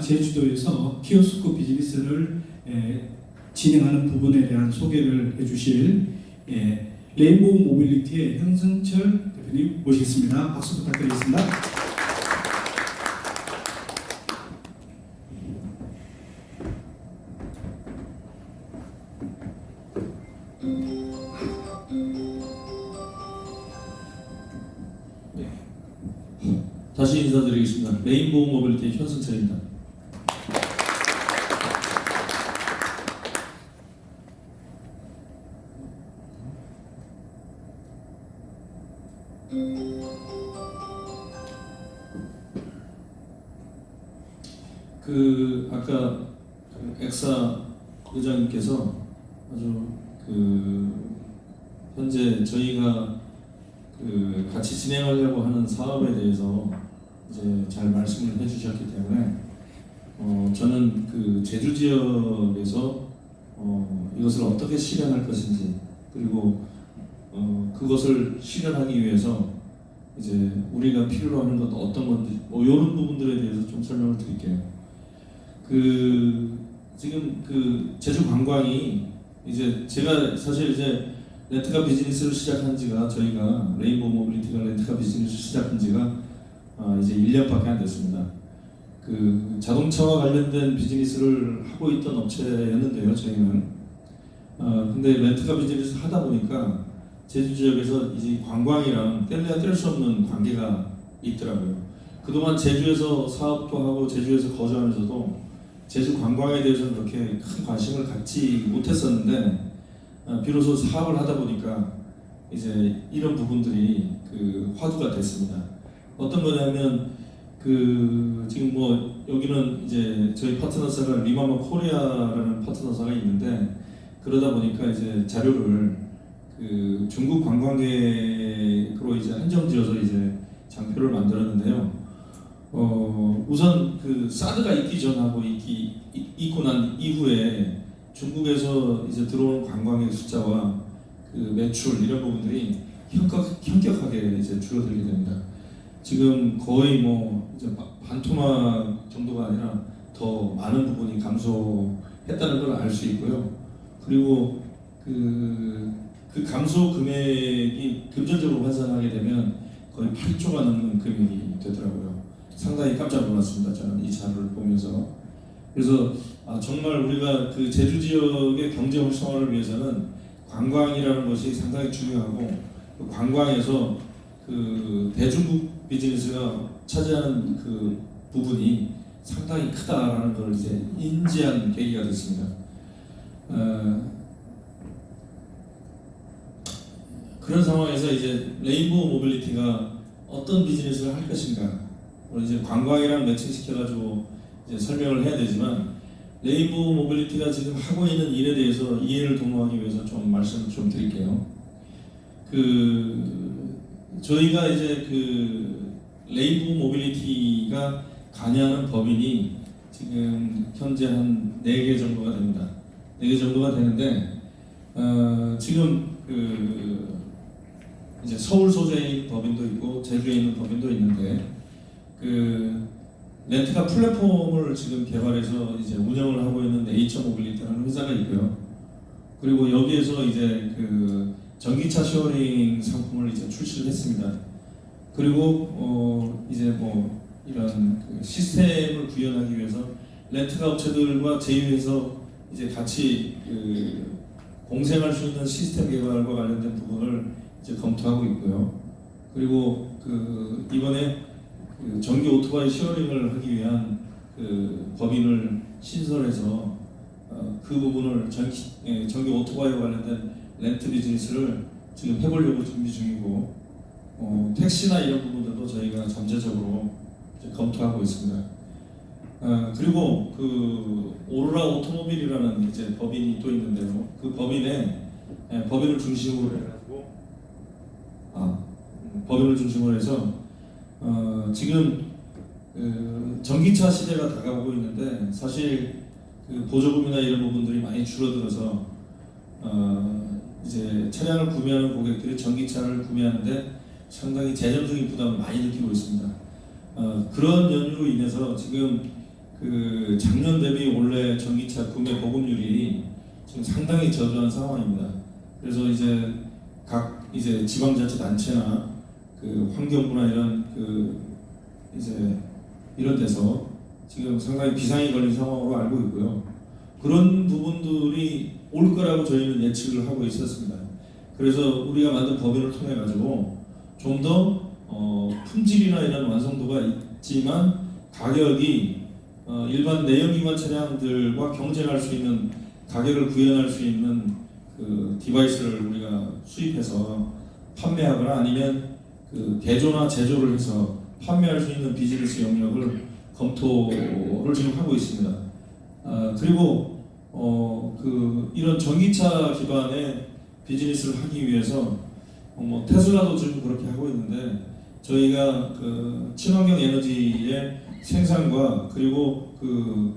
제주도에서 키오스크 비즈니스를 에, 진행하는 부분에 대한 소개를 해주실 예, 레인보우 모빌리티의 현승철 대표님 모시겠습니다. 박수 부탁드리겠습니다. 다시 인사드리겠습니다. 레인보우 모빌리티 현승철입니다. 그 아까 그 엑사 의장님께서 아주 그 현재 저희가 그 같이 진행하려고 하는 사업에 대해서 이제 잘 말씀을 해주셨기 때문에 어 저는 그 제주 지역에서 어 이것을 어떻게 실현할 것인지 그리고 어 그것을 실현하기 위해서 이제 우리가 필요로 하는 건 어떤 건지 뭐 이런 부분들에 대해서 좀 설명을 드릴게요. 그 지금 그 제주 관광이 이제 제가 사실 이제 렌트카 비즈니스를 시작한 지가 저희가 레인보우 모빌리티가 렌트카 비즈니스를 시작한 지가 아, 이제 1년밖에 안 됐습니다. 그 자동차와 관련된 비즈니스를 하고 있던 업체였는데요, 저희는. 아, 근데 렌트카 비즈니스 하다 보니까 제주 지역에서 이제 관광이랑 뗄래야 뗄 수 없는 관계가 있더라고요. 그동안 제주에서 사업도 하고 제주에서 거주하면서도 제주 관광에 대해서는 그렇게 큰 관심을 갖지 못했었는데 아, 비로소 사업을 하다 보니까 이제 이런 부분들이 그 화두가 됐습니다. 어떤 거냐면 그 지금 뭐 여기는 이제 저희 파트너사가 리마마 코리아라는 파트너사가 있는데 그러다 보니까 이제 자료를 그 중국 관광객으로 이제 한정지어서 이제 장표를 만들었는데요. 어 우선 그 사드가 있기 전하고 있기 있- 있고 난 이후에 중국에서 이제 들어오는 관광객 숫자와 그 매출 이런 부분들이 현격, 현격하게 이제 줄어들게 됩니다. 지금 거의 뭐 이제 바- 반토막 정도가 아니라 더 많은 부분이 감소했다는 걸 알 수 있고요. 그리고 그, 그 감소 금액이 금전적으로 환산하게 되면 거의 8조가 넘는 금액이 되더라고요. 상당히 깜짝 놀랐습니다. 저는 이 자료를 보면서. 그래서 아, 정말 우리가 그 제주 지역의 경제 활성화를 위해서는 관광이라는 것이 상당히 중요하고 그 관광에서 그 대중국 비즈니스가 차지하는 그 부분이 상당히 크다라는 걸 이제 인지한 계기가 됐습니다. 어, 그런 상황에서 이제 레인보우 모빌리티가 어떤 비즈니스를 할 것인가, 이제 관광이랑 매칭시켜가지고 이제 설명을 해야 되지만 레인보우 모빌리티가 지금 하고 있는 일에 대해서 이해를 도모하기 위해서 좀 말씀을 좀 드릴게요. 그 저희가 이제 그 레인보우 모빌리티가 관여하는 법인이 지금 현재 한 4개 정도가 됩니다. 4개 정도가 되는데 어, 지금 그 이제 서울 소재인 법인도 있고 제주에 있는 법인도 있는데 그 렌트카 플랫폼을 지금 개발해서 이제 운영을 하고 있는 네이처 모빌리티라는 회사가 있고요. 그리고 여기에서 이제 그 전기차 쉐어링 상품을 이제 출시를 했습니다. 그리고 어 이제 뭐 이런 그 시스템을 구현하기 위해서 렌트카 업체들과 제휴해서 이제 같이 그 공생할 수 있는 시스템 개발과 관련된 부분을 이제 검토하고 있고요. 그리고 그 이번에 그 전기 오토바이 쉐어링을 하기 위한 그 법인을 신설해서 어, 그 부분을 전기, 예, 전기 오토바이와 관련된 렌트 비즈니스를 지금 해보려고 준비 중이고 어, 택시나 이런 부분들도 저희가 잠재적으로 검토하고 있습니다. 어, 그리고 그 오로라 오토모빌이라는 이제 법인이 또 있는데요. 그 법인에 예, 법인을 중심으로 해가지고 아 음, 법인을 중심으로 해서 어, 지금 그 전기차 시대가 다가오고 있는데 사실 그 보조금이나 이런 부분들이 많이 줄어들어서 어, 이제 차량을 구매하는 고객들이 전기차를 구매하는데 상당히 재정적인 부담을 많이 느끼고 있습니다. 어, 그런 연유로 인해서 지금 그 작년 대비 올해 전기차 구매 보급률이 지금 상당히 저조한 상황입니다. 그래서 이제 각 이제 지방자치단체나 그 환경부나 이런 그 이제 이런 데서 지금 상당히 비상이 걸린 상황으로 알고 있고요. 그런 부분들이 올 거라고 저희는 예측을 하고 있었습니다. 그래서 우리가 만든 법인을 통해 가지고 좀더 어, 품질이나 이런 완성도가 있지만 가격이 어, 일반 내연기관 차량들과 경쟁할 수 있는 가격을 구현할 수 있는 그 디바이스를 우리가 수입해서 판매하거나 아니면 그 개조나 제조를 해서 판매할 수 있는 비즈니스 영역을 검토를 지금 하고 있습니다. 아, 그리고 어, 그 이런 전기차 기반의 비즈니스를 하기 위해서 어, 뭐 테슬라도 지금 그렇게 하고 있는데 저희가 그 친환경 에너지의 생산과 그리고 그,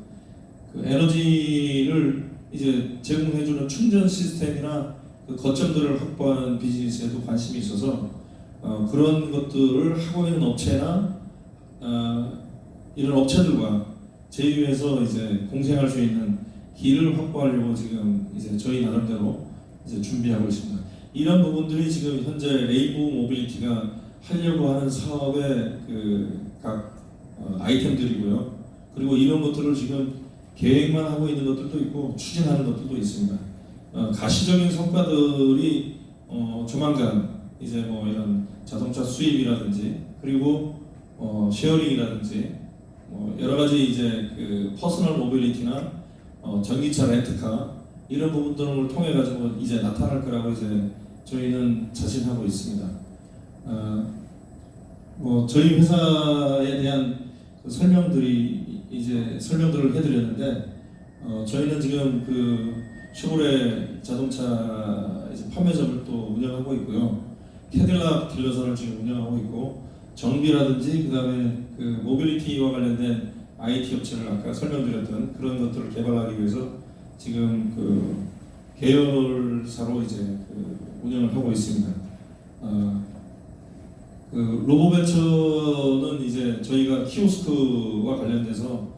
그 에너지를 이제 제공해주는 충전 시스템이나 그 거점들을 확보하는 비즈니스에도 관심이 있어서 어, 그런 것들을 하고 있는 업체나 어, 이런 업체들과 제휴해서 이제 공생할 수 있는 길을 확보하려고 지금 이제 저희 나름대로 이제 준비하고 있습니다. 이런 부분들이 지금 현재 레이브 모빌리티가 하려고 하는 사업의 그각 어, 아이템들이고요. 그리고 이런 것들을 지금 계획만 하고 있는 것들도 있고 추진하는 것들도 있습니다. 어, 가시적인 성과들이 어, 조만간 이제 뭐 이런 자동차 수입이라든지 그리고 어, 쉐어링이라든지 뭐 여러 가지 이제 그 퍼스널 모빌리티나 어, 전기차 렌트카 이런 부분들을 통해 가지고 이제 나타날 거라고 이제 저희는 자신하고 있습니다. 어, 뭐 저희 회사에 대한 그 설명들이 이제 설명들을 해드렸는데 어, 저희는 지금 그 쉐보레 자동차 이제 판매점을 또 운영하고 있고요. 캐딜락 딜러선을 지금 운영하고 있고 정비라든지 그다음에 그 모빌리티와 관련된 IT 업체를 아까 설명드렸던 그런 것들을 개발하기 위해서 지금 그 계열사로 이제 그 운영을 하고 있습니다. 어, 그 로보벤처는 이제 저희가 키오스크와 관련돼서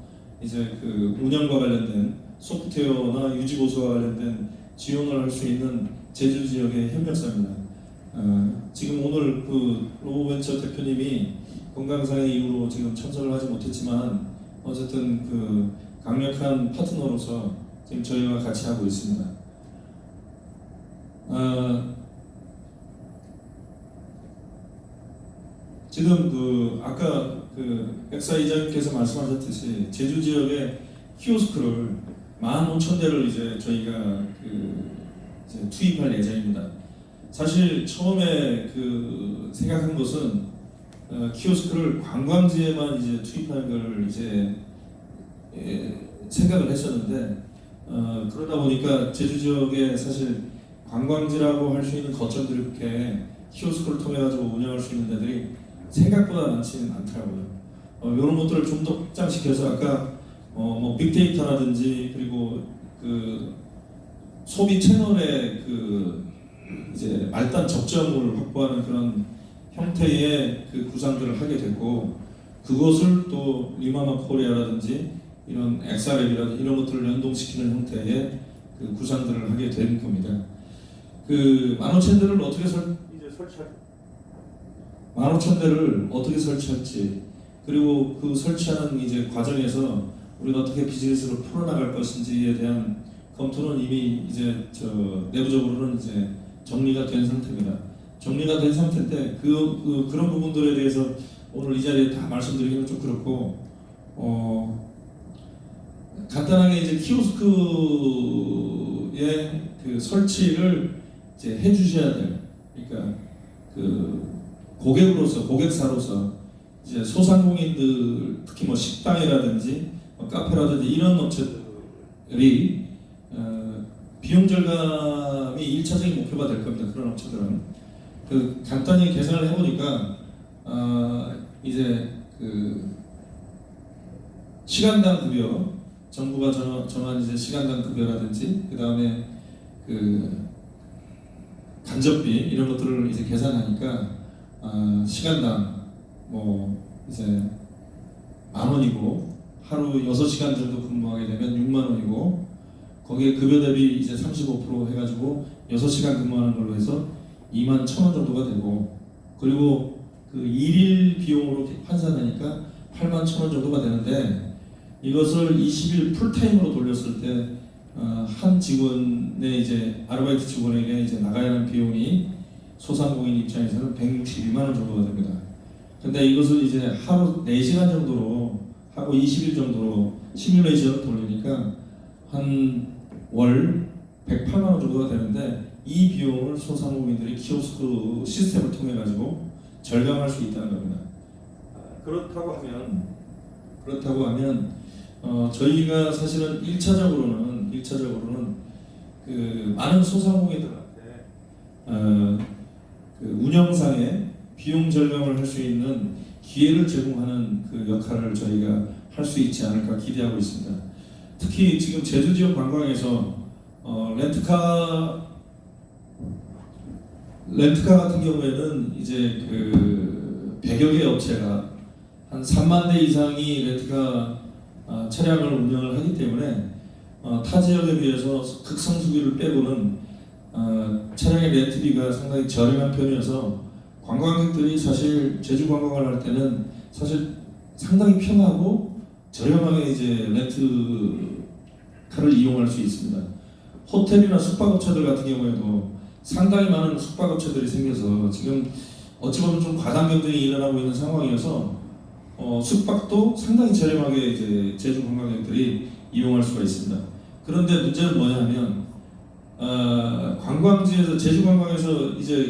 이제 그 운영과 관련된 소프트웨어나 유지 보수와 관련된 지원을 할 수 있는 제주 지역의 협력사입니다. 어, 지금 오늘 그 로보벤처 대표님이 건강상의 이유로 지금 참석을 하지 못했지만 어쨌든 그 강력한 파트너로서 지금 저희와 같이 하고 있습니다. 어, 지금 그 아까 그 백사 이장님께서 말씀하셨듯이 제주 지역에 키오스크를 15,000대를 이제 저희가 그 이제 투입할 예정입니다. 사실 처음에 그 생각한 것은 어, 키오스크를 관광지에만 이제 투입할 걸 이제 예, 생각을 했었는데 어, 그러다 보니까 제주 지역에 사실 관광지라고 할 수 있는 거점들이 그렇게 키오스크를 통해 가지고 운영할 수 있는 데들이 생각보다 많지는 않더라고요. 어, 이런 것들을 좀 더 확장시켜서 아까 어, 뭐 빅데이터라든지 그리고 그 소비 채널의 그 이제 말단 적정을 확보하는 그런 형태의 그 구상들을 하게 됐고 그것을 또 리마마 코리아라든지 이런 엑사랩이라든지 이런 것들을 연동시키는 형태의 그 구상들을 하게 된 겁니다. 그 만오천대를 어떻게 설 이제 설치할 만오천대를 어떻게 설치할지 그리고 그 설치하는 이제 과정에서 우리가 어떻게 비즈니스를 풀어나갈 것인지에 대한 검토는 이미 이제 저 내부적으로는 이제 정리가 된 상태입니다. 정리가 된 상태인데 그, 그 그 런 부분들에 대해서 오늘 이 자리에 다 말씀드리기는 좀 그렇고 어 간단하게 이제 키오스크의 그 설치를 이제 해주셔야 돼요. 그러니까 그 고객으로서 고객사로서 이제 소상공인들 특히 뭐 식당이라든지 뭐 카페라든지 이런 업체들이 어, 비용 절감이 일차적인 목표가 될 겁니다. 그런 업체들은 그 간단히 계산을 해보니까 어, 이제 그 시간당 급여 정부가 정- 정한 이제 시간당 급여라든지 그 다음에 그 간접비 이런 것들을 이제 계산하니까 어, 시간당 뭐 이제 만 원이고 하루 6시간 정도 근무하게 되면 6만 원이고 거기에 급여 대비 이제 35% 해가지고 6시간 근무하는 걸로 해서 2만 1천 원 정도가 되고 그리고 그 일일 비용으로 환산하니까 8만 1천 원 정도가 되는데 이것을 20일 풀타임으로 돌렸을 때 어, 한 직원의 이제 아르바이트 직원에게 이제 나가야 하는 비용이 소상공인 입장에서는 162만 원 정도가 됩니다. 근데 이것을 이제 하루 4시간 정도로 하고 20일 정도로 시뮬레이션을 돌리니까 한 월 108만 원 정도가 되는데 이 비용을 소상공인들이 키오스크 시스템을 통해 가지고 절감할 수 있다는 겁니다. 아, 그렇다고 하면 그렇다고 하면 어, 저희가 사실은 1차적으로는 1차적으로는 그 많은 소상공인들한테 어, 그 운영상의 비용 절감을 할 수 있는 기회를 제공하는 그 역할을 저희가 할 수 있지 않을까 기대하고 있습니다. 특히 지금 제주 지역 관광에서 어, 렌트카 렌트카 같은 경우에는 이제 그 100여 개 업체가 한 3만 대 이상이 렌트카 아, 차량을 운영을 하기 때문에 어, 타 지역에 비해서 극성수기를 빼고는 어, 차량의 렌트비가 상당히 저렴한 편이어서 관광객들이 사실 제주 관광을 할 때는 사실 상당히 편하고 저렴하게 이제 렌트카를 이용할 수 있습니다. 호텔이나 숙박업체들 같은 경우에도 상당히 많은 숙박업체들이 생겨서 지금 어찌 보면 좀 과당 경쟁이 일어나고 있는 상황이어서 어, 숙박도 상당히 저렴하게 이제 제주 관광객들이 이용할 수가 있습니다. 그런데 문제는 뭐냐면 어, 관광지에서 제주 관광에서 이제